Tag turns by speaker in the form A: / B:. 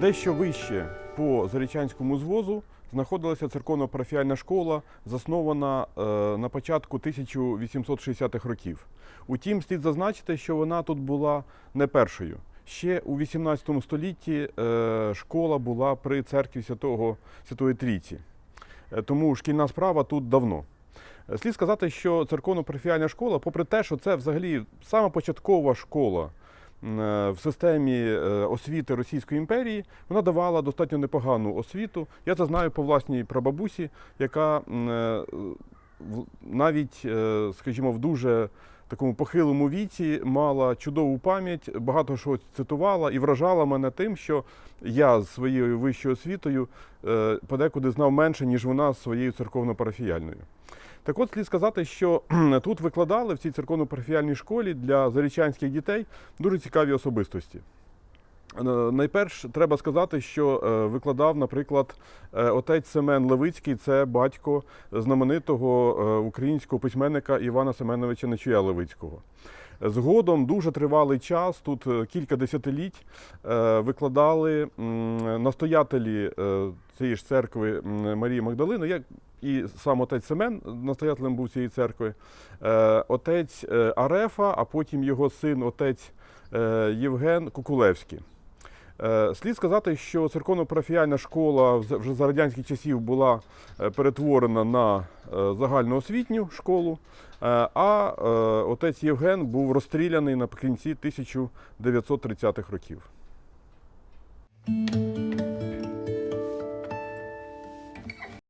A: Дещо вище по Зарічанському звозу знаходилася церковно-парафіальна школа, заснована е, на початку 1860-х років. Утім, слід зазначити, що вона тут була не першою. Ще у 18 столітті е, школа була при церкві Святого Святої Трійці. Е, Тому шкільна справа тут давно. Слід сказати, що церковно-парафіальна школа, попри те, що це взагалі сама початкова школа в системі е, освіти Російської імперії, вона давала достатньо непогану освіту. Я це знаю по власній прабабусі, яка е, навіть, е, скажімо, в дуже такому похилому віці мала чудову пам'ять, багато що цитувала і вражала мене тим, що я з своєю вищою освітою е, подекуди знав менше, ніж вона з своєю церковно-парафіяльною. Так от слід сказати, що тут викладали в цій церковно-парафіяльній школі для зарічанських дітей дуже цікаві особистості. Е, Найперш треба сказати, що е, викладав, наприклад, е, отець Семен Левицький, це батько знаменитого українського письменника Івана Семеновича Нечуя Левицького. Згодом дуже тривалий час, тут кілька десятиліть, викладали настоятелі цієї ж церкви Марії Магдалини, як і сам отець Семен настоятелем був цієї церкви, отець Арефа, а потім його син, отець Євген Кукулевський. Е, Слід сказати, що церковно-парафіальна школа вже за радянських часів була е, перетворена на е, загальноосвітню школу, а отець Євген був розстріляний наприкінці 1930-х років.